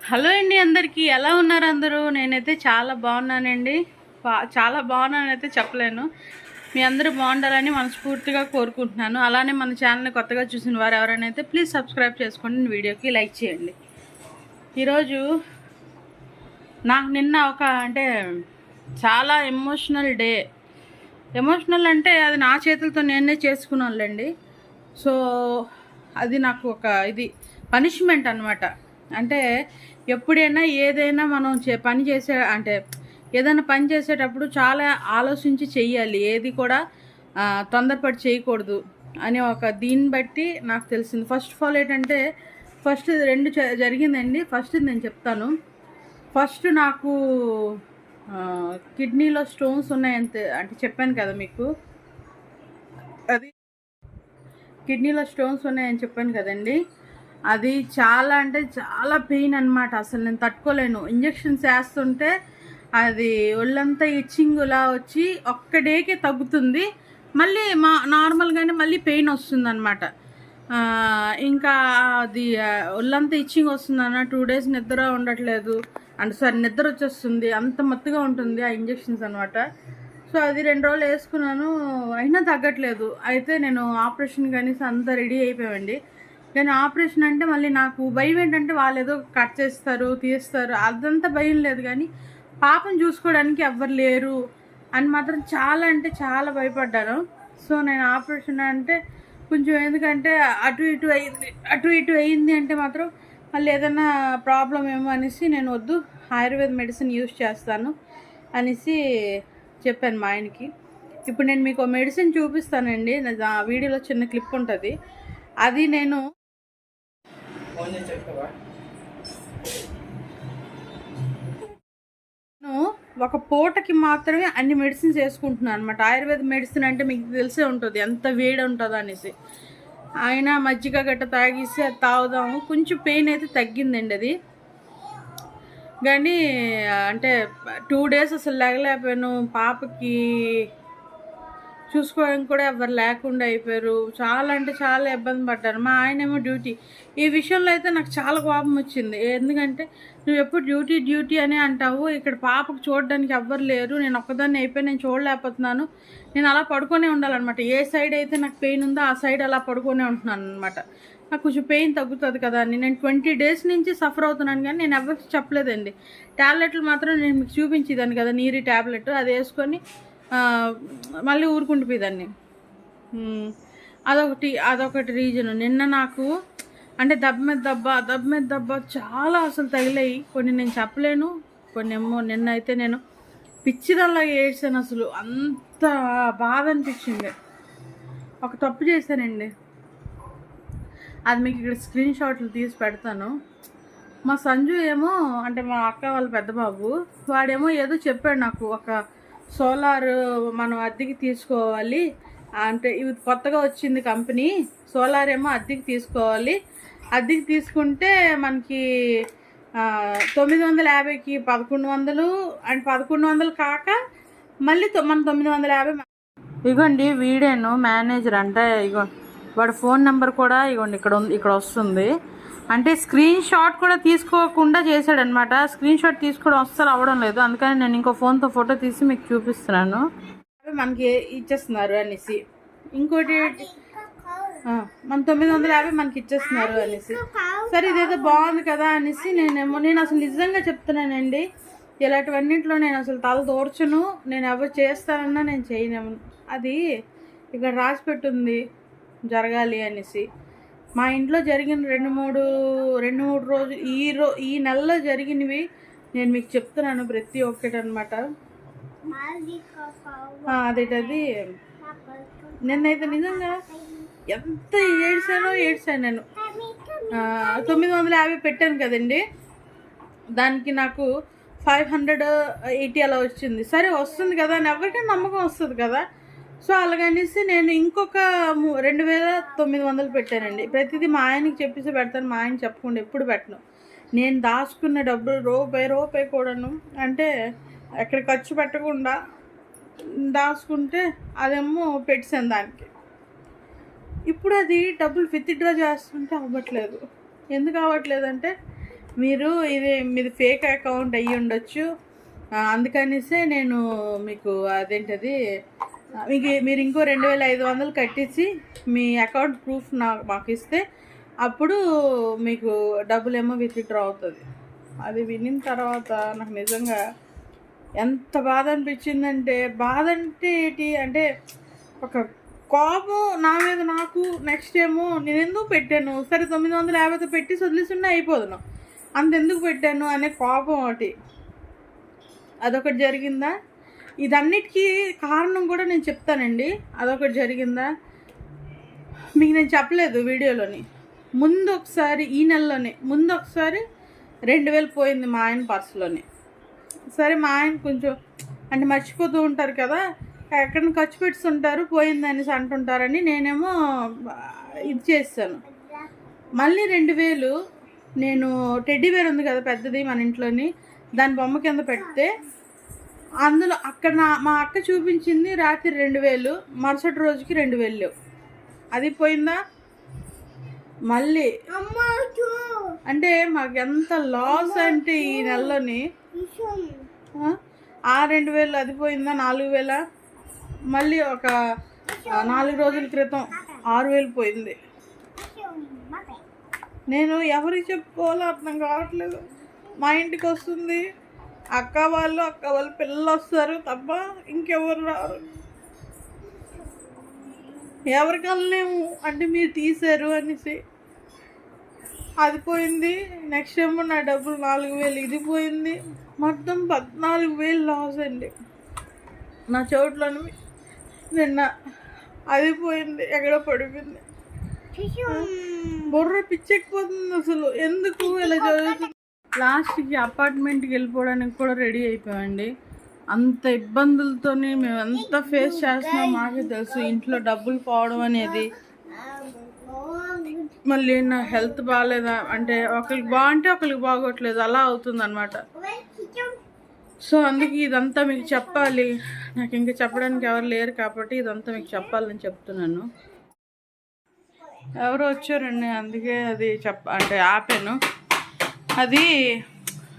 Hello అండి అందరికీ. ఎలా ఉన్నారు అందరూ? నేనైతే చాలా బాగున్నానండి. చాలా బాగున్నాను అయితే చెప్పలేను. మీ అందరూ బాగుండాలని మనస్ఫూర్తిగా కోరుకుంటున్నాను. అలానే మన ఛానల్ని కొత్తగా చూసిన వారు ఎవరైనా అయితే ప్లీజ్ సబ్స్క్రైబ్ చేసుకోండి. వీడియోకి లైక్ చేయండి. ఈరోజు నాకు నిన్న ఒక అంటే చాలా ఎమోషనల్ డే. ఎమోషనల్ అంటే అది నా చేతులతో నేనే చేసుకున్నానులేండి. సో అది నాకు ఒక ఇది పనిష్మెంట్ అనమాట అంటే ఎప్పుడైనా ఏదైనా మనం చే పని చేసే అంటే ఏదైనా పని చేసేటప్పుడు చాలా ఆలోచించి చెయ్యాలి. ఏది కూడా తొందరపడి చేయకూడదు అని ఒక దీన్ని బట్టి నాకు తెలిసింది. ఫస్ట్ ఆఫ్ ఆల్ ఏంటంటే ఫస్ట్ రెండు జ- జరిగిందండి. ఫస్ట్ నేను చెప్తాను. ఫస్ట్ నాకు కిడ్నీలో స్టోన్స్ ఉన్నాయంత అంటే చెప్పాను కదా మీకు. అది కిడ్నీలో స్టోన్స్ ఉన్నాయని చెప్పాను కదండి. అది చాలా అంటే చాలా పెయిన్ అనమాట అసలు నేను తట్టుకోలేను. ఇంజెక్షన్స్ వేస్తుంటే అది ఒళ్ళంతా ఇచ్చింగులా వచ్చి ఒక్క డేకే తగ్గుతుంది. మళ్ళీ మా నార్మల్గానే మళ్ళీ పెయిన్ వస్తుంది అనమాట ఇంకా అది ఒళ్ళంతా ఇచ్చింగ్ వస్తుందన్న టూ డేస్ నిద్ర ఉండట్లేదు. అంటే సారీ నిద్ర వచ్చేస్తుంది. అంత మత్తుగా ఉంటుంది ఆ ఇంజెక్షన్స్ అనమాట సో అది రెండు రోజులు వేసుకున్నాను. అయినా తగ్గట్లేదు. అయితే నేను ఆపరేషన్ కానీ అంతా రెడీ అయిపోయామండి కానీ ఆపరేషన్ అంటే మళ్ళీ నాకు భయం ఏంటంటే వాళ్ళు ఏదో కట్ చేస్తారు తీస్తారు. అదంతా భయం లేదు కానీ పాపం చూసుకోవడానికి ఎవ్వరు లేరు అని మాత్రం చాలా అంటే చాలా భయపడ్డాను. సో నేను ఆపరేషన్ అంటే కొంచెం ఎందుకంటే అటు ఇటు అయింది అటు ఇటు అయింది అంటే మాత్రం మళ్ళీ ఏదైనా ప్రాబ్లం ఏమో అనేసి నేను వద్దు ఆయుర్వేద మెడిసిన్ యూస్ చేస్తాను అనేసి చెప్పాను మా ఆయనకి. ఇప్పుడు నేను మీకు మెడిసిన్ చూపిస్తానండి నా- ఆ వీడియోలో చిన్న క్లిప్ ఉంటుంది. అది నేను నేను ఒక పూటకి మాత్రమే అన్ని మెడిసిన్స్ వేసుకుంటున్నాను అనమాట ఆయుర్వేద మెడిసిన్ అంటే మీకు తెలిసే ఉంటుంది ఎంత వేడి ఉంటుందో అనేసి. ఆయన మజ్జిగ గట్ట తాగేసి అది తాగుదాము. కొంచెం పెయిన్ అయితే తగ్గిందండి అది. కానీ అంటే టూ డేస్ అసలు లేగలేకపోయాను. పాపకి చూసుకోవడానికి కూడా ఎవరు లేకుండా అయిపోయారు. చాలా అంటే చాలా ఇబ్బంది పడ్డారు. మా ఆయనేమో డ్యూటీ. ఈ విషయంలో అయితే నాకు చాలా కోపం వచ్చింది. ఎందుకంటే నువ్వు ఎప్పుడు డ్యూటీ డ్యూటీ అని అంటావు. ఇక్కడ పాపకు చూడడానికి ఎవ్వరు లేరు. నేను ఒక్కదాన్ని అయిపోయి నేను చూడలేకపోతున్నాను. నేను అలా పడుకొనే ఉండాలన్నమాట. ఏ సైడ్ అయితే నాకు పెయిన్ ఉందో ఆ సైడ్ అలా పడుకొనే ఉంటున్నాను అనమాట నాకు కొంచెం పెయిన్ తగ్గుతుంది కదా అని. నేను ట్వంటీ డేస్ నుంచి సఫర్ అవుతున్నాను కానీ నేను ఎవరికి చెప్పలేదండి. ట్యాబ్లెట్లు మాత్రం నేను మీకు చూపించేదాన్ని కదా. నీరి ట్యాబ్లెట్ అది వేసుకొని మళ్ళీ ఊరుకుంటుపోయేదాన్ని అదొకటి అదొకటి రీజన్. నిన్న నాకు అంటే దెబ్బ మీద దెబ్బ దెబ్బ మీద దెబ్బ చాలా అసలు తగిలాయి. కొన్ని నేను చెప్పలేను కొన్ని ఏమో నిన్న అయితే నేను పిచ్చిదల్లా ఏడ్చాను అసలు. అంత బాధ అనిపించింది. ఒక తప్పు చేశానండి. అది మీకు ఇక్కడ స్క్రీన్ షాట్లు తీసి పెడతాను. మా సంజు ఏమో అంటే మా అక్క వాళ్ళ పెద్ద బాబు వాడేమో ఏదో చెప్పాడు నాకు ఒక సోలార్ మనం అద్దెకి తీసుకోవాలి. అంటే ఇది కొత్తగా వచ్చింది కంపెనీ. సోలార్ ఏమో అద్దెకి తీసుకోవాలి. అద్దెకి తీసుకుంటే మనకి తొమ్మిది వందల యాభైకి పదకొండు వందలు అండ్ పదకొండు వందలు కాక మళ్ళీ మన తొమ్మిది వందల యాభై ఇగోండి వీడేను మేనేజర్ అంటే ఇగో వాడి ఫోన్ నెంబర్ కూడా ఇగోండి ఇక్కడ ఉంది ఇక్కడ వస్తుంది. అంటే స్క్రీన్ షాట్ కూడా తీసుకోకుండా చేశాడనమాట స్క్రీన్ షాట్ తీసుకోవడం అస్సలు అవ్వడం లేదు. అందుకని నేను ఇంకో ఫోన్తో ఫోటో తీసి మీకు చూపిస్తున్నాను. అవి మనకి ఇచ్చేస్తున్నారు అనేసి. ఇంకోటి మన తొమ్మిది వందల యాభై మనకి ఇచ్చేస్తున్నారు అనేసి. సరే ఇదేదో బాగుంది కదా అనేసి నేనేమో నేను అసలు నిజంగా చెప్తున్నానండి. ఇలాంటివన్నింటిలో నేను అసలు తల దోర్చను. నేను ఎవరు చేస్తానన్నా నేను చేయలేము అది ఇక్కడ రాసి పెట్టుంది. జరగాలి అనేసి. మా ఇంట్లో జరిగిన రెండు మూడు రెండు మూడు రోజు ఈ రో ఈ నెలలో జరిగినవి నేను మీకు చెప్తున్నాను ప్రతి ఒక్కటి అనమాట అదేటది. నిన్నైతే నిజంగా ఎంత ఏడ్చానో ఏడ్చాను నేను. తొమ్మిది వందల యాభై పెట్టాను కదండి. దానికి నాకు ఫైవ్ హండ్రెడ్ ఎయిటీ అలా వచ్చింది. సరే వస్తుంది కదా అని ఎవరికైనా నమ్మకం వస్తుంది కదా. సో అలాగనేసి నేను ఇంకొక రెండు వేల తొమ్మిది వందలు పెట్టానండి. ప్రతిదీ మా ఆయనకి చెప్పేసి పెడతాను మా ఆయన చెప్పకుండా ఎప్పుడు పెట్టను. నేను దాచుకున్న డబ్బులు రూపాయి రూపాయి కూడాను అంటే ఎక్కడ ఖర్చు పెట్టకుండా దాచుకుంటే అదేమో పెట్టాను దానికి. ఇప్పుడు అది డబ్బులు విత్డ్రా చేస్తుంటే అవ్వట్లేదు. ఎందుకు అవ్వట్లేదంటే మీరు ఇది మీది ఫేక్ అకౌంట్ అయ్యి ఉండొచ్చు అందుకనేసే నేను మీకు అదేంటది మీకు మీరు ఇంకో రెండు వేల ఐదు వందలు కట్టించి మీ అకౌంట్ ప్రూఫ్ నా మాకు ఇస్తే అప్పుడు మీకు డబ్బులు ఏమో విత్డ్రా అవుతుంది. అది వినిన తర్వాత నాకు నిజంగా ఎంత బాధ అనిపించిందంటే బాధ అంటే ఏంటి అంటే ఒక కోపం నా మీద నాకు నెక్స్ట్ ఏమో నేను ఎందుకు పెట్టాను? సరే తొమ్మిది వందల యాభైతో పెట్టి వదిలేసున్నా అయిపోదును అంత ఎందుకు పెట్టాను అనే కోపం ఒకటి. అదొకటి జరిగిందా? ఇదన్నిటికీ కారణం కూడా నేను చెప్తానండి. అదొకటి జరిగిందా? మీకు నేను చెప్పలేదు వీడియోలోని. ముందు ఒకసారి ఈ నెలలోనే. ముందు ఒకసారి రెండు వేలు పోయింది మా ఆయన పర్సులోనే. సరే మా ఆయన కొంచెం అంటే మర్చిపోతూ ఉంటారు కదా. ఎక్కడ ఖర్చు పెట్టుకుంటారు పోయింది అనేసి అంటుంటారని నేనేమో ఇది చేస్తాను మళ్ళీ రెండు వేలు నేను టెడ్డీ వేర్ ఉంది కదా పెద్దది మన ఇంట్లోని. దాని బొమ్మ కింద పెడితే అందులో అక్కడ నా మా అక్క చూపించింది రాత్రి రెండు వేలు మరుసటి రోజుకి రెండు వేలు అది పోయిందా? మళ్ళీ. అంటే మాకు ఎంత లాస్ అంటే ఈ నెలలోని? ఆ, రెండు వేలు అది పోయిందా? నాలుగు వేల? మళ్ళీ ఒక నాలుగు రోజుల క్రితం ఆరు వేలు పోయింది. నేను ఎవరికి చెప్పుకోవాలో అర్థం కావట్లేదు. మా ఇంటికి వస్తుంది. అక్క వాళ్ళు అక్క వాళ్ళ పిల్లలు వస్తారు తప్ప ఇంకెవరు రారు. ఎవరికి వెళ్ళలేము అంటే మీరు తీశారు అనేసి. అది పోయింది. నెక్స్ట్ ఏమో నా డబ్బులు నాలుగు వేలు ఇది పోయింది. మొత్తం పద్నాలుగు వేలు లాస్ అండి. నా చోట్లను నిన్న అది పోయింది. ఎక్కడో పడిపోయింది. బుర్ర పిచ్చెక్కిపోతుంది అసలు. ఎందుకు ఇలా జరుగుతుంది? లాస్ట్కి అపార్ట్మెంట్కి వెళ్ళిపోవడానికి కూడా రెడీ అయిపోయామండి. అంత ఇబ్బందులతోనే మేము ఎంత ఫేస్ చేస్తున్నాం మాకే తెలుసు ఇంట్లో డబ్బులు పోవడం అనేది. మళ్ళీ నా హెల్త్ బాగాలేదా అంటే ఒకరికి బాగుంటే ఒకరికి బాగోట్లేదు అలా అవుతుంది అనమాట సో అందుకే ఇదంతా మీకు చెప్పాలి. నాకు ఇంకా చెప్పడానికి ఎవరు లేరు కాబట్టి ఇదంతా మీకు చెప్పాలని చెప్తున్నాను. ఎవరో వచ్చారండి అందుకే అది చెప్ప అంటే ఆపాను. అది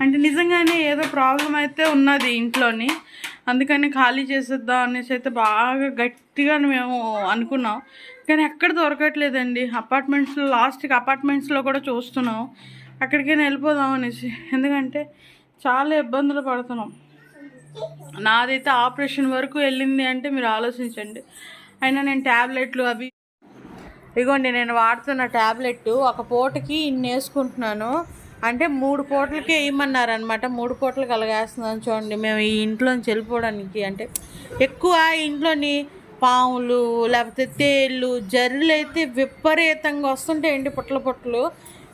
అంటే నిజంగానే ఏదో ప్రాబ్లం అయితే ఉన్నది ఇంట్లోని. అందుకని ఖాళీ చేసేద్దాం అనేసి అయితే బాగా గట్టిగా మేము అనుకున్నాం. కానీ ఎక్కడ దొరకట్లేదండి. అపార్ట్మెంట్స్లో లాస్ట్కి అపార్ట్మెంట్స్లో కూడా చూస్తున్నాం. అక్కడికైనా వెళ్ళిపోదాం అనేసి. ఎందుకంటే చాలా ఇబ్బందులు పడుతున్నాం. నాదైతే ఆపరేషన్ వరకు వెళ్ళింది అంటే మీరు ఆలోచించండి. అయినా నేను ట్యాబ్లెట్లు అవి ఇగోండి నేను వాడుతున్న ట్యాబ్లెట్ ఒక పూటకి ఇన్ని వేసుకుంటున్నాను. అంటే మూడు పూటలకే వేయమన్నారు అనమాట మూడు పూటలు కలగేస్తున్నాం చూడండి. మేము ఈ ఇంట్లోంచి వెళ్ళిపోవడానికి అంటే ఎక్కువ ఇంట్లోని పాములు లేకపోతే తేళ్ళు జర్రులు అయితే విపరీతంగా వస్తుంటాయండి పుట్ల పుట్టలు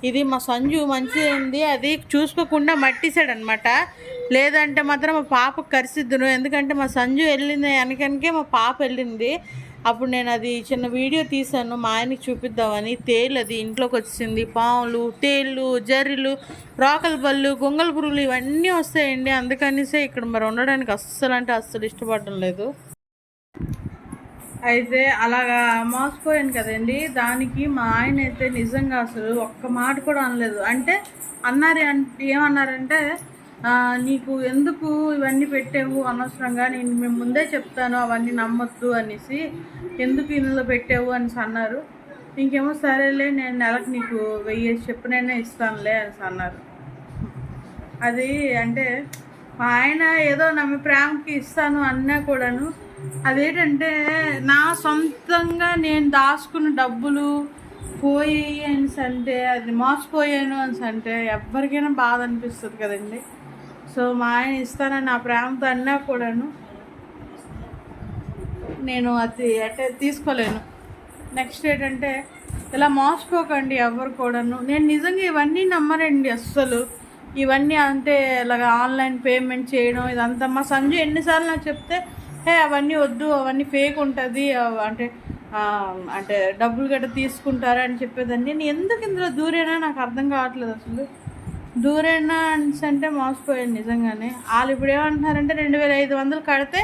ఇది మా సంజు మంచిది ఉంది అది చూసుకోకుండా మట్టిసాడనమాట లేదంటే మాత్రం మా పాప కరిసిద్దును. ఎందుకంటే మా సంజు వెళ్ళింది వెనకనికే మా పాప వెళ్ళింది. అప్పుడు నేను అది చిన్న వీడియో తీశాను మా ఆయనకి చూపిద్దామని. తేలు అది ఇంట్లోకి వచ్చింది. పాములు తేళ్ళు జర్రిలు రాకల పళ్ళు గొంగల పురుగులు ఇవన్నీ వస్తాయండి. అందుకనిసే ఇక్కడ మరి ఉండడానికి అస్సలు అంటే అస్సలు ఇష్టపడడం లేదు. అయితే అలాగా మోసపోయాను కదండి. దానికి మా ఆయన అయితే నిజంగా అసలు ఒక్క మాట కూడా అనలేదు. అంటే అన్నారు అంటే ఏమన్నారంటే నీకు ఎందుకు ఇవన్నీ పెట్టావు అనవసరంగా? నేను మేము ముందే చెప్తాను అవన్నీ నమ్మొద్దు అనేసి ఎందుకు ఇందులో పెట్టావు అనేసి అన్నారు. ఇంకేమో సరేలే నేను నెలకు నీకు వెయ్యి చెప్పినైనా ఇస్తానులే అనేసి అన్నారు. అది అంటే మా ఆయన ఏదో నమ్మి ప్రేమకి ఇస్తాను అన్నా కూడాను. అదేంటంటే నా సొంతంగా నేను దాచుకున్న డబ్బులు పోయి అనేసి అంటే అది మోసపోయాను అనేసి అంటే ఎవరికైనా బాధ అనిపిస్తుంది కదండి. సో మా ఆయన ఇస్తానని నా ప్రేమతో అన్నా కూడాను నేను అది అంటే తీసుకోలేను. నెక్స్ట్ ఏంటంటే ఇలా మోసపోకండి ఎవరు కూడాను. నేను నిజంగా ఇవన్నీ నమ్మరండి అస్సలు. ఇవన్నీ అంటే ఇలాగ ఆన్లైన్ పేమెంట్ చేయడం ఇదంతా మా సంజయ్ ఎన్నిసార్లు నాకు చెప్తే హే అవన్నీ వద్దు అవన్నీ ఫేక్ ఉంటుంది అంటే అంటే డబ్బులు గట్రా తీసుకుంటారా అని చెప్పేదాన్ని. నేను ఎందుకు ఇందులో దూరేనా నాకు అర్థం కావట్లేదు అసలు. దూరేనా అంటే మోసపోయాను నిజంగానే. వాళ్ళు ఇప్పుడు ఏమంటున్నారంటే రెండు వేల ఐదు వందలు కడితే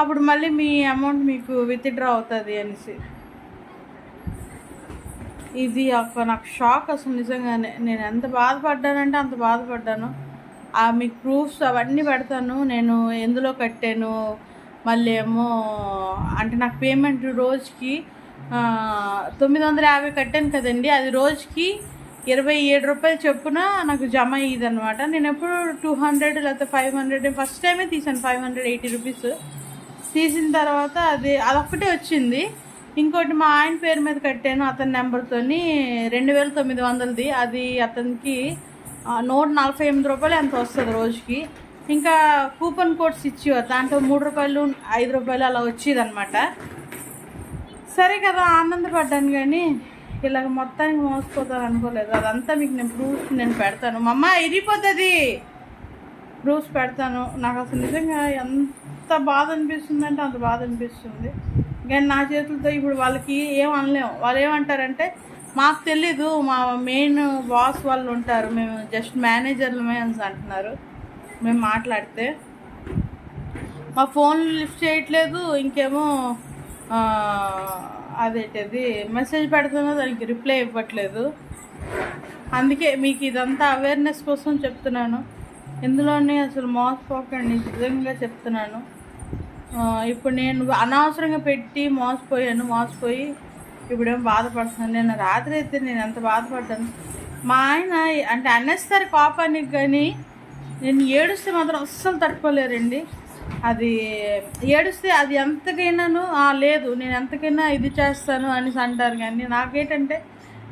అప్పుడు మళ్ళీ మీ అమౌంట్ మీకు విత్డ్రా అవుతుంది అనేసి. ఇది ఒక నాకు షాక్ అసలు నిజంగానే. నేను ఎంత బాధపడ్డానంటే అంత బాధపడ్డాను. ఆ మీకు ప్రూఫ్స్ అవన్నీ పెడతాను. నేను ఎందులో కట్టాను? మళ్ళీ ఏమో అంటే నాకు పేమెంట్ రోజుకి తొమ్మిది వందల యాభై కట్టాను కదండి. అది రోజుకి ఇరవై ఏడు రూపాయలు చొప్పున నాకు జమ అయ్యింది అనమాట నేను ఎప్పుడు టూ హండ్రెడ్ లేకపోతే ఫైవ్ హండ్రెడ్ ఫస్ట్ టైమే తీసాను ఫైవ్ హండ్రెడ్ ఎయిటీ రూపీస్ తీసిన తర్వాత అది అదొక్కటే వచ్చింది. ఇంకోటి మా ఆయన పేరు మీద కట్టాను అతని నెంబర్తోని రెండు వేల తొమ్మిది వందలది. అది అతనికి నూట నలభై ఎనిమిది రూపాయలు ఎంత వస్తుంది రోజుకి. ఇంకా కూపన్ కోడ్స్ ఇచ్చేవారు. దాంట్లో మూడు రూపాయలు ఐదు రూపాయలు అలా వచ్చేది అనమాట సరే కదా ఆనందపడ్డాను కానీ ఇలాగ మొత్తానికి మోసపోతాను అనుకోలేదు. అదంతా మీకు నేను ప్రూఫ్ నేను పెడతాను. మా అమ్మ ఇరిగిపోతుంది. ప్రూఫ్స్ పెడతాను. నాకు అసలు నిజంగా ఎంత బాధ అనిపిస్తుందంటే అంత బాధ అనిపిస్తుంది. కానీ నా చేతులతో ఇప్పుడు వాళ్ళకి ఏం అనలేము. వాళ్ళు ఏమంటారంటే మాకు తెలీదు. మా మెయిన్ బాస్ వాళ్ళు ఉంటారు. మేము జస్ట్ మేనేజర్లమే అని అంటున్నారు. మేము మాట్లాడితే మా ఫోన్ లిఫ్ట్ చేయట్లేదు. ఇంకేమో అదేంటిది? మెసేజ్ పెడుతున్నా దానికి రిప్లై ఇవ్వట్లేదు. అందుకే మీకు ఇదంతా అవేర్నెస్ కోసం చెప్తున్నాను. ఇందులోనే అసలు మోసపోకండి నిజంగా చెప్తున్నాను. ఇప్పుడు నేను అనవసరంగా పెట్టి మోసపోయాను మోసపోయి ఇప్పుడేం బాధపడుతున్నాను. నేను రాత్రి అయితే నేను ఎంత బాధపడ్డాను. మా ఆయన అంటే అనేస్తారు కోపానికి కానీ నేను ఏడుస్తే మాత్రం అస్సలు తట్టుకోలేరండి. అది ఏడుస్తే అది ఎంతకైనాను "ఆ, లేదు నేను ఎంతకైనా ఇది చేస్తాను అనేసి అంటారు. కానీ నాకేంటంటే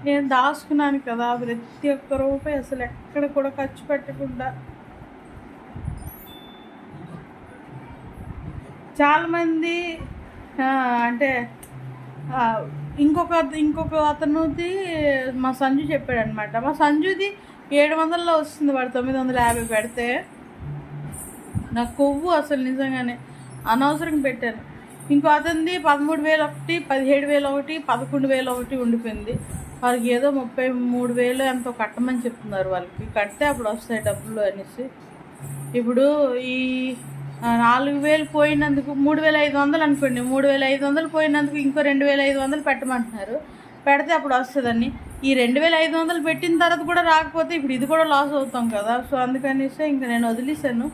నేను దాచుకున్నాను కదా ప్రతి ఒక్క రూపాయి అసలు ఎక్కడ కూడా ఖర్చు పెట్టకుండా. చాలామంది అంటే ఇంకొక ఇంకొక అతనుది మా సంజు చెప్పాడు అనమాట మా సంజుది ఏడు వందల్లో వస్తుంది వాడు తొమ్మిది వందల యాభై పెడితే. నా కొవ్వు అసలు నిజంగానే అనవసరంగా పెట్టాను. ఇంకో అతనిది పదమూడు వేలు ఒకటి పదిహేడు వేలు ఒకటి పదకొండు వేలు ఒకటి ఉండిపోయింది. వాళ్ళకి ఏదో ముప్పై మూడు వేలు ఎంతో కట్టమని చెప్తున్నారు వాళ్ళకి. కడితే అప్పుడు వస్తాయి డబ్బులు అనేసి. ఇప్పుడు ఈ నాలుగు వేలు పోయినందుకు మూడు వేల ఐదు వందలు అనుకోండి. మూడు వేల ఐదు వందలు పోయినందుకు ఇంకో రెండు వేల ఐదు వందలు పెట్టమంటున్నారు. పెడితే అప్పుడు వస్తుందని ఈ రెండు వేల ఐదు వందలు పెట్టిన తర్వాత కూడా రాకపోతే ఇప్పుడు ఇది కూడా లాస్ అవుతాం కదా. సో అందుకనేసి ఇంకా నేను వదిలేసాను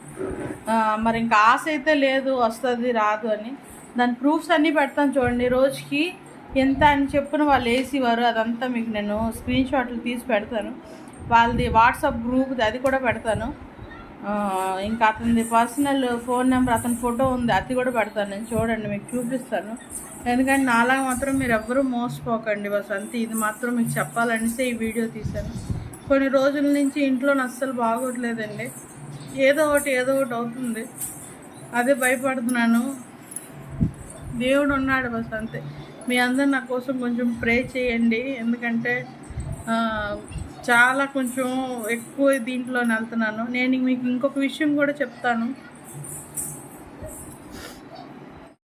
మరి ఇంకా ఆశ అయితే లేదు వస్తుంది రాదు అని. దాని ప్రూఫ్స్ అన్నీ పెడతాను చూడండి. రోజుకి ఎంత అని చెప్పిన వాళ్ళు వేసేవారు అదంతా మీకు నేను స్క్రీన్ షాట్లు తీసి పెడతాను. వాళ్ళది వాట్సాప్ గ్రూప్ అది కూడా పెడతాను. ఇంకా అతనిది పర్సనల్ ఫోన్ నెంబర్ అతని ఫోటో ఉంది. అది కూడా పెడతాను నేను. చూడండి మీకు చూపిస్తాను. ఎందుకంటే నాలా మాత్రం మీరు ఎవ్వరూ మోసపోకండి బస్ అంతే ఇది మాత్రం మీకు చెప్పాలనేసి ఈ వీడియో తీశాను. కొన్ని రోజుల నుంచి ఇంట్లో అస్సలు బాగోట్లేదండి. ఏదో ఒకటి ఏదో ఒకటి అవుతుంది. అదే భయపడుతున్నాను. దేవుడు ఉన్నాడు బస్ అంతే మీ అందరు నా కోసం కొంచెం ప్రే చేయండి. ఎందుకంటే చాలా కొంచెం ఎక్కువ దీంట్లో వెళ్తున్నాను. నేను మీకు ఇంకొక విషయం కూడా చెప్తాను.